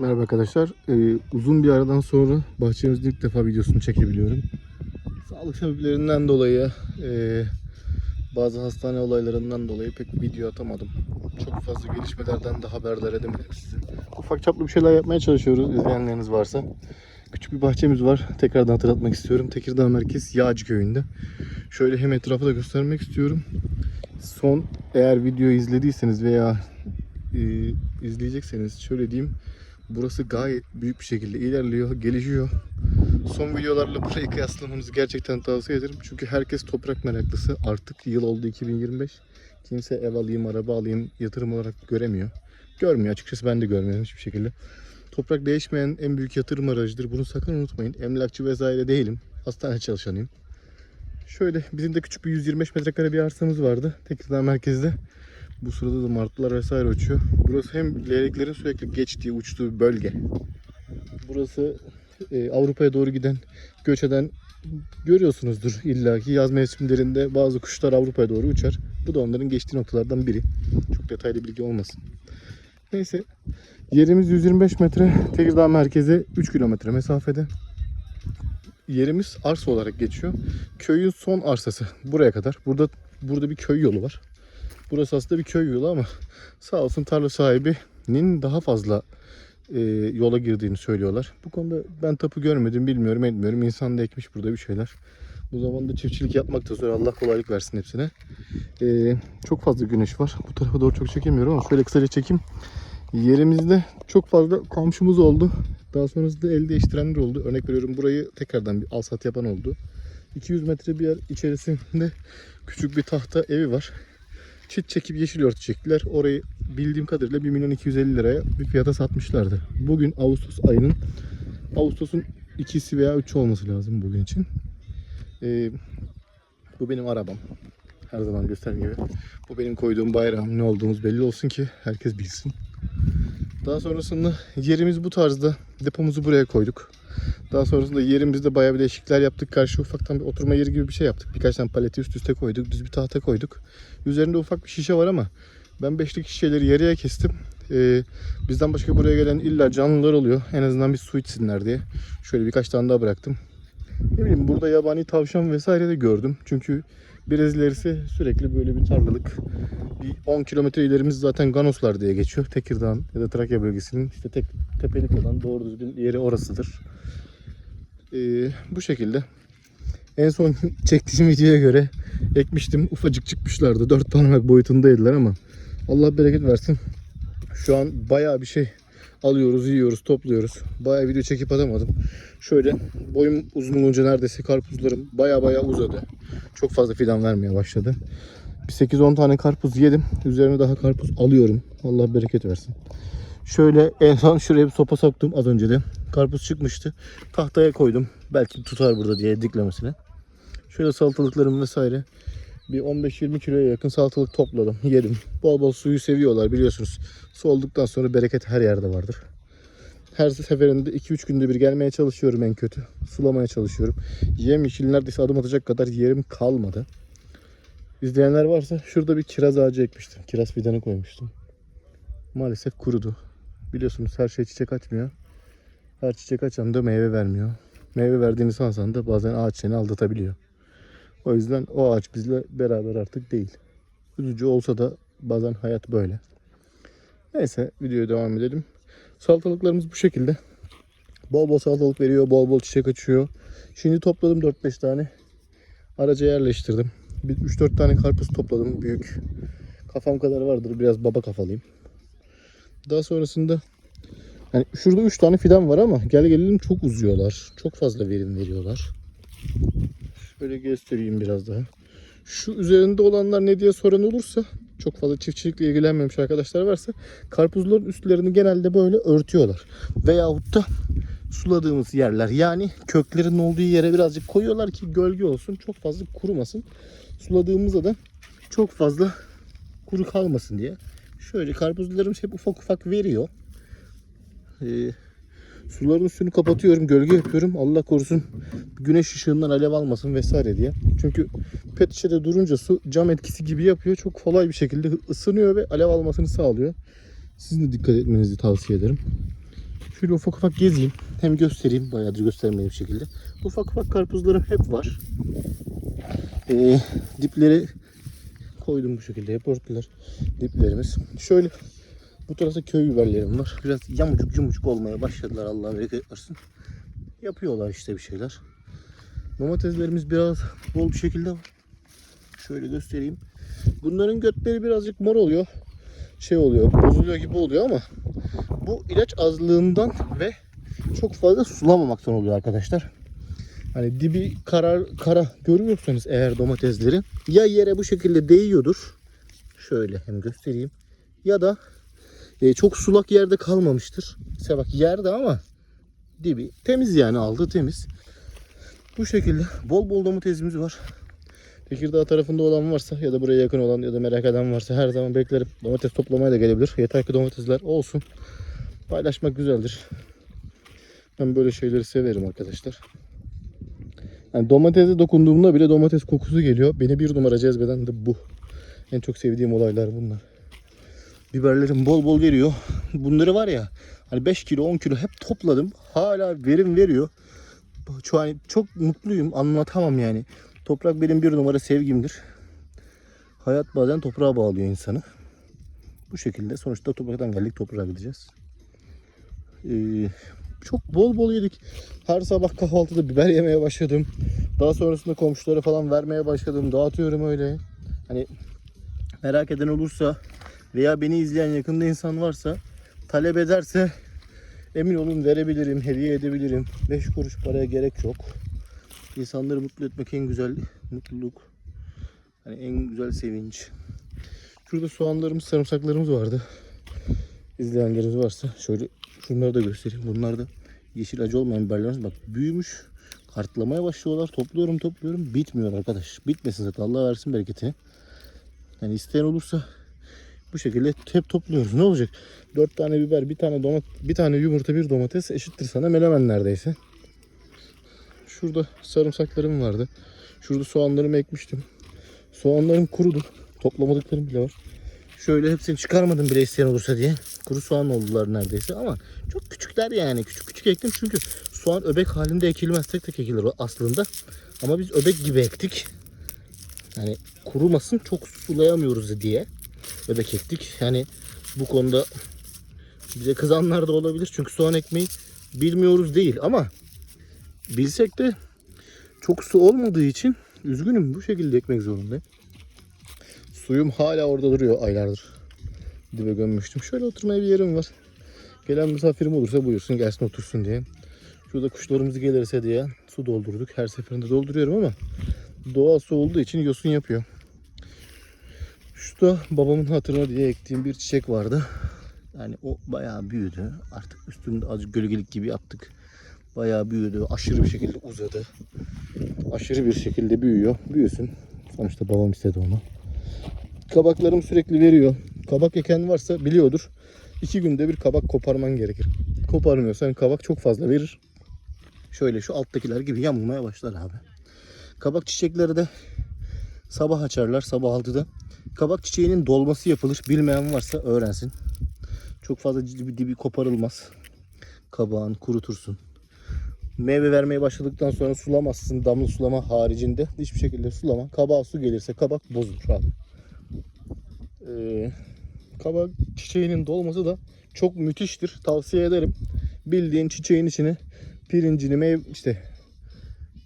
Merhaba arkadaşlar. Ee, uzun bir aradan sonra bahçemizde ilk defa videosunu çekebiliyorum. Sağlık sebeplerinden dolayı, e, bazı hastane olaylarından dolayı pek video atamadım. Çok fazla gelişmelerden de haberdar edemedim sizi. Ufak çaplı bir şeyler yapmaya çalışıyoruz izleyenleriniz varsa. Küçük bir bahçemiz var. Tekrardan hatırlatmak istiyorum. Tekirdağ Merkez Yağcı Köyü'nde. Şöyle hem etrafı da göstermek istiyorum. Son eğer videoyu izlediyseniz veya e, izleyecekseniz şöyle diyeyim. Burası gayet büyük bir şekilde ilerliyor, gelişiyor. Son videolarla burayı kıyaslamanızı gerçekten tavsiye ederim. Çünkü herkes toprak meraklısı. Artık yıl oldu 2025. Kimse ev alayım, araba alayım, yatırım olarak göremiyor. Görmüyor açıkçası ben de görmüyorum hiçbir şekilde. Toprak değişmeyen en büyük yatırım aracıdır. Bunu sakın unutmayın. Emlakçı vesaire değilim. Hastane çalışanıyım. Şöyle bizim de küçük bir 125 metrekare bir arsamız vardı. Tekirdağ merkezde. Bu sırada da martılar vesaire uçuyor. Burası hem leyleklerin sürekli geçtiği, uçtuğu bir bölge. Burası e, Avrupa'ya doğru giden, göç eden görüyorsunuzdur illaki yaz mevsimlerinde bazı kuşlar Avrupa'ya doğru uçar. Bu da onların geçtiği noktalardan biri. Çok detaylı bilgi olmasın. Neyse. Yerimiz 125 metre. Tekirdağ merkeze 3 kilometre mesafede. Yerimiz arsa olarak geçiyor. Köyün son arsası buraya kadar. Burada burada bir köy yolu var. Burası aslında bir köy yolu ama sağ olsun tarla sahibinin daha fazla e, yola girdiğini söylüyorlar. Bu konuda ben tapu görmedim, bilmiyorum, etmiyorum. İnsan da ekmiş burada bir şeyler. Bu zamanda çiftçilik yapmak da zor. Allah kolaylık versin hepsine. E, çok fazla güneş var. Bu tarafa doğru çok çekemiyorum ama şöyle kısaca çekeyim. Yerimizde çok fazla komşumuz oldu. Daha sonrasında el değiştirenler oldu. Örnek veriyorum burayı tekrardan bir alsat yapan oldu. 200 metre bir yer içerisinde küçük bir tahta evi var çit çekip yeşil örtü çektiler. Orayı bildiğim kadarıyla 1 milyon 250 liraya bir fiyata satmışlardı. Bugün Ağustos ayının Ağustos'un ikisi veya üçü olması lazım bugün için. Ee, bu benim arabam. Her zaman gösterdiğim gibi. Bu benim koyduğum bayrağım. Ne olduğumuz belli olsun ki herkes bilsin. Daha sonrasında yerimiz bu tarzda. Depomuzu buraya koyduk. Daha sonrasında yerimizde bayağı bir değişiklikler yaptık. Karşı ufaktan bir oturma yeri gibi bir şey yaptık. Birkaç tane paleti üst üste koyduk. Düz bir tahta koyduk. Üzerinde ufak bir şişe var ama ben beşlik şişeleri yarıya kestim. Ee, bizden başka buraya gelen illa canlılar oluyor. En azından bir su içsinler diye. Şöyle birkaç tane daha bıraktım. Ne bileyim burada yabani tavşan vesaire de gördüm. Çünkü biraz ilerisi sürekli böyle bir tarlalık. Bir 10 kilometre ilerimiz zaten Ganoslar diye geçiyor. Tekirdağ ya da Trakya bölgesinin işte tek tepelik olan doğru düzgün yeri orasıdır. Ee, bu şekilde. En son çektiğim videoya göre ekmiştim. Ufacık çıkmışlardı. Dört parmak boyutundaydılar ama Allah bereket versin. Şu an bayağı bir şey alıyoruz, yiyoruz, topluyoruz. Bayağı video çekip atamadım. Şöyle boyum uzun olunca neredeyse karpuzlarım bayağı bayağı uzadı. Çok fazla fidan vermeye başladı. Bir 8-10 tane karpuz yedim. Üzerine daha karpuz alıyorum. Allah bereket versin. Şöyle en son şuraya bir sopa soktum az önce de. Karpuz çıkmıştı. Tahtaya koydum. Belki tutar burada diye diklemesine. Şöyle salatalıklarım vesaire. Bir 15-20 kiloya yakın salatalık topladım. Yedim. Bol bol suyu seviyorlar biliyorsunuz. Su olduktan sonra bereket her yerde vardır. Her seferinde 2-3 günde bir gelmeye çalışıyorum en kötü. Sulamaya çalışıyorum. Yem yeşil neredeyse adım atacak kadar yerim kalmadı. İzleyenler varsa şurada bir kiraz ağacı ekmiştim. Kiraz fidanı koymuştum. Maalesef kurudu. Biliyorsunuz her şey çiçek açmıyor. Her çiçek açan da meyve vermiyor. Meyve verdiğini sansan da bazen ağaç seni aldatabiliyor. O yüzden o ağaç bizle beraber artık değil. Üzücü olsa da bazen hayat böyle. Neyse videoya devam edelim. Salatalıklarımız bu şekilde. Bol bol salatalık veriyor, bol bol çiçek açıyor. Şimdi topladım 4-5 tane. Araca yerleştirdim. Bir 3-4 tane karpuz topladım büyük. Kafam kadar vardır biraz baba kafalıyım. Daha sonrasında yani şurada 3 tane fidan var ama gel gelelim çok uzuyorlar. Çok fazla verim veriyorlar. Şöyle göstereyim biraz daha. Şu üzerinde olanlar ne diye soran olursa çok fazla çiftçilikle ilgilenmemiş arkadaşlar varsa karpuzların üstlerini genelde böyle örtüyorlar. Veyahut da suladığımız yerler yani köklerin olduğu yere birazcık koyuyorlar ki gölge olsun çok fazla kurumasın. Suladığımızda da çok fazla kuru kalmasın diye. Şöyle karpuzlarım hep ufak ufak veriyor. Ee, suların üstünü kapatıyorum, gölge yapıyorum. Allah korusun güneş ışığından alev almasın vesaire diye. Çünkü pet şişede durunca su cam etkisi gibi yapıyor. Çok kolay bir şekilde ısınıyor ve alev almasını sağlıyor. Sizin de dikkat etmenizi tavsiye ederim. Şöyle ufak ufak gezeyim. Hem göstereyim. Bayağıdır göstermediğim şekilde. Ufak ufak karpuzlarım hep var. Ee, dipleri koydum bu şekilde. Hep ortalar diplerimiz. Şöyle bu tarafta köy biberlerim var. Biraz yamucuk yumucuk olmaya başladılar. Allah bereket versin. Yapıyorlar işte bir şeyler. Domateslerimiz biraz bol bir şekilde var. Şöyle göstereyim. Bunların götleri birazcık mor oluyor. Şey oluyor, bozuluyor gibi oluyor ama bu ilaç azlığından ve çok fazla sulamamaktan oluyor arkadaşlar. Hani dibi karar, kara görüyorsanız eğer domatesleri ya yere bu şekilde değiyordur. Şöyle hem göstereyim. Ya da e, çok sulak yerde kalmamıştır. Bak yerde ama dibi temiz yani aldı temiz. Bu şekilde bol bol domatesimiz var. Tekirdağ tarafında olan varsa ya da buraya yakın olan ya da merak eden varsa her zaman beklerim. Domates toplamaya da gelebilir. Yeter ki domatesler olsun. Paylaşmak güzeldir. Ben böyle şeyleri severim arkadaşlar. Yani domatese dokunduğumda bile domates kokusu geliyor. Beni bir numara cezbeden de bu. En çok sevdiğim olaylar bunlar. Biberlerim bol bol veriyor. Bunları var ya hani 5 kilo 10 kilo hep topladım. Hala verim veriyor. Şu an çok mutluyum. Anlatamam yani. Toprak benim bir numara sevgimdir. Hayat bazen toprağa bağlıyor insanı. Bu şekilde sonuçta topraktan geldik toprağa gideceğiz. Ee, çok bol bol yedik. Her sabah kahvaltıda biber yemeye başladım. Daha sonrasında komşulara falan vermeye başladım. Dağıtıyorum öyle. Hani merak eden olursa veya beni izleyen yakında insan varsa talep ederse emin olun verebilirim, hediye edebilirim. 5 kuruş paraya gerek yok. İnsanları mutlu etmek en güzel mutluluk. Hani en güzel sevinç. Şurada soğanlarımız, sarımsaklarımız vardı. İzleyenleriniz varsa şöyle şunları da göstereyim. Bunlar da yeşil acı olmayan biberlerimiz. Bak büyümüş. Kartlamaya başlıyorlar. Topluyorum topluyorum. Bitmiyor arkadaş. Bitmesin zaten. Allah versin bereketi. Yani isteyen olursa bu şekilde hep topluyoruz. Ne olacak? 4 tane biber, bir tane domat, bir tane yumurta, bir domates eşittir sana menemen neredeyse. Şurada sarımsaklarım vardı. Şurada soğanlarımı ekmiştim. Soğanlarım kurudu. Toplamadıklarım bile var. Şöyle hepsini çıkarmadım bile isteyen olursa diye. Kuru soğan oldular neredeyse ama çok küçükler yani. Küçük küçük ektim çünkü soğan öbek halinde ekilmez. Tek tek ekilir aslında. Ama biz öbek gibi ektik. Yani kurumasın çok sulayamıyoruz diye öbek ektik. Yani bu konuda bize kızanlar da olabilir. Çünkü soğan ekmeği bilmiyoruz değil ama bilsek de çok su olmadığı için üzgünüm bu şekilde ekmek zorundayım. Suyum hala orada duruyor aylardır. Dibe gömmüştüm. Şöyle oturmaya bir yerim var. Gelen misafirim olursa buyursun gelsin otursun diye. Şurada kuşlarımız gelirse diye su doldurduk. Her seferinde dolduruyorum ama doğal su olduğu için yosun yapıyor. Şurada babamın hatırına diye ektiğim bir çiçek vardı. Yani o bayağı büyüdü. Artık üstünde azıcık gölgelik gibi yaptık. Bayağı büyüdü. Aşırı bir şekilde uzadı. Aşırı bir şekilde büyüyor. Büyüsün. Sonuçta babam istedi onu. Kabaklarım sürekli veriyor. Kabak eken varsa biliyordur. İki günde bir kabak koparman gerekir. Koparmıyorsan kabak çok fazla verir. Şöyle şu alttakiler gibi yamulmaya başlar abi. Kabak çiçekleri de sabah açarlar sabah 6'da. Kabak çiçeğinin dolması yapılır. Bilmeyen varsa öğrensin. Çok fazla dibi, dibi koparılmaz. Kabağın kurutursun. Meyve vermeye başladıktan sonra sulamazsın. Damla sulama haricinde hiçbir şekilde sulama. Kabağa su gelirse kabak bozulur. Ee, kabak çiçeğinin dolması da çok müthiştir. Tavsiye ederim. Bildiğin çiçeğin içine pirincini, meyve işte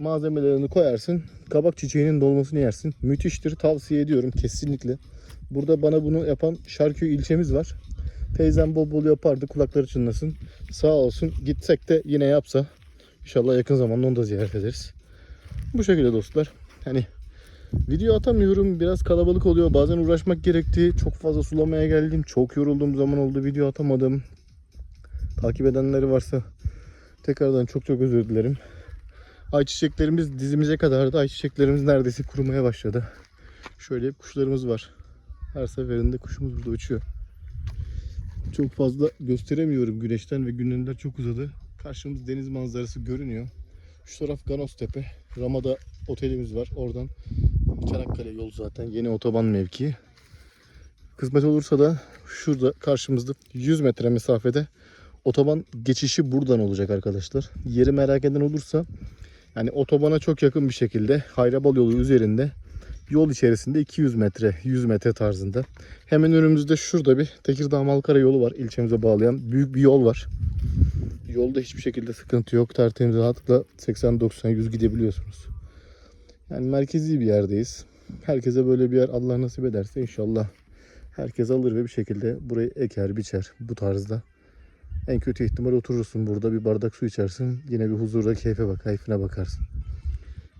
malzemelerini koyarsın. Kabak çiçeğinin dolmasını yersin. Müthiştir. Tavsiye ediyorum kesinlikle. Burada bana bunu yapan Şarköy ilçemiz var. Teyzem bol bol yapardı. Kulakları çınlasın. Sağ olsun. Gitsek de yine yapsa. İnşallah yakın zamanda onu da ziyaret ederiz. Bu şekilde dostlar. Hani video atamıyorum. Biraz kalabalık oluyor. Bazen uğraşmak gerekti. Çok fazla sulamaya geldim. Çok yorulduğum zaman oldu. Video atamadım. Takip edenleri varsa tekrardan çok çok özür dilerim. Ayçiçeklerimiz dizimize kadardı. Ayçiçeklerimiz neredeyse kurumaya başladı. Şöyle hep kuşlarımız var. Her seferinde kuşumuz burada uçuyor. Çok fazla gösteremiyorum güneşten ve günler çok uzadı. Karşımız deniz manzarası görünüyor. Şu taraf Ganos Tepe. Ramada otelimiz var. Oradan Çanakkale yolu zaten. Yeni otoban mevkii. Kısmet olursa da şurada karşımızda 100 metre mesafede Otoban geçişi buradan olacak arkadaşlar. Yeri merak eden olursa yani otobana çok yakın bir şekilde Hayrabal yolu üzerinde yol içerisinde 200 metre 100 metre tarzında. Hemen önümüzde şurada bir Tekirdağ Malkara yolu var ilçemize bağlayan büyük bir yol var. Yolda hiçbir şekilde sıkıntı yok. Tertemiz rahatlıkla 80-90-100 gidebiliyorsunuz. Yani merkezi bir yerdeyiz. Herkese böyle bir yer Allah nasip ederse inşallah herkes alır ve bir şekilde burayı eker biçer bu tarzda. En kötü ihtimal oturursun burada bir bardak su içersin. Yine bir huzurda keyfe bak, keyfine bakarsın.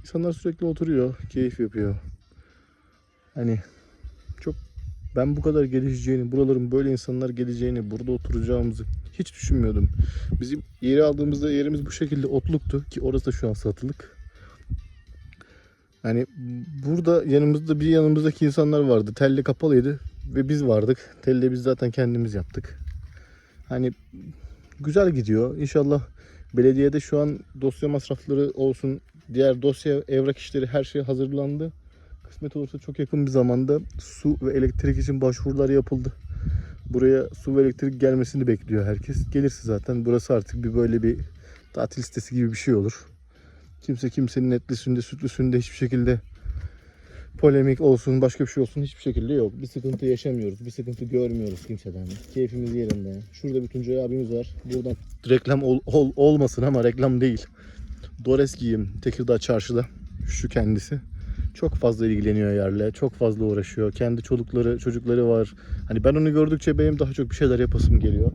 İnsanlar sürekli oturuyor, keyif yapıyor. Hani çok ben bu kadar gelişeceğini, buraların böyle insanlar geleceğini, burada oturacağımızı hiç düşünmüyordum. Bizim yeri aldığımızda yerimiz bu şekilde otluktu ki orası da şu an satılık. Yani burada yanımızda bir yanımızdaki insanlar vardı. Telle kapalıydı ve biz vardık. Telle biz zaten kendimiz yaptık. Hani güzel gidiyor. İnşallah belediyede şu an dosya masrafları olsun, diğer dosya evrak işleri her şey hazırlandı. Kısmet olursa çok yakın bir zamanda su ve elektrik için başvurular yapıldı. Buraya su ve elektrik gelmesini bekliyor herkes. Gelirse zaten burası artık bir böyle bir tatil sitesi gibi bir şey olur. Kimse kimsenin etlisinde, sütlüsünde hiçbir şekilde polemik olsun, başka bir şey olsun hiçbir şekilde yok. Bir sıkıntı yaşamıyoruz, bir sıkıntı görmüyoruz kimseden. Keyfimiz yerinde. Şurada bir Tuncay abimiz var. Buradan reklam ol- ol- olmasın ama reklam değil. Dores giyim Tekirdağ çarşıda. Şu kendisi. Çok fazla ilgileniyor yerle. Çok fazla uğraşıyor. Kendi çocukları, çocukları var. Hani ben onu gördükçe benim daha çok bir şeyler yapasım geliyor.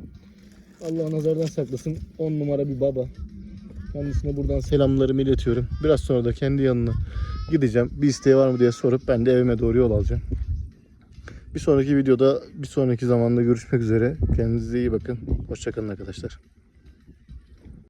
Allah nazardan saklasın. 10 numara bir baba. Kendisine buradan selamlarımı iletiyorum. Biraz sonra da kendi yanına gideceğim. Bir isteği var mı diye sorup ben de evime doğru yol alacağım. Bir sonraki videoda bir sonraki zamanda görüşmek üzere. Kendinize iyi bakın. Hoşçakalın arkadaşlar.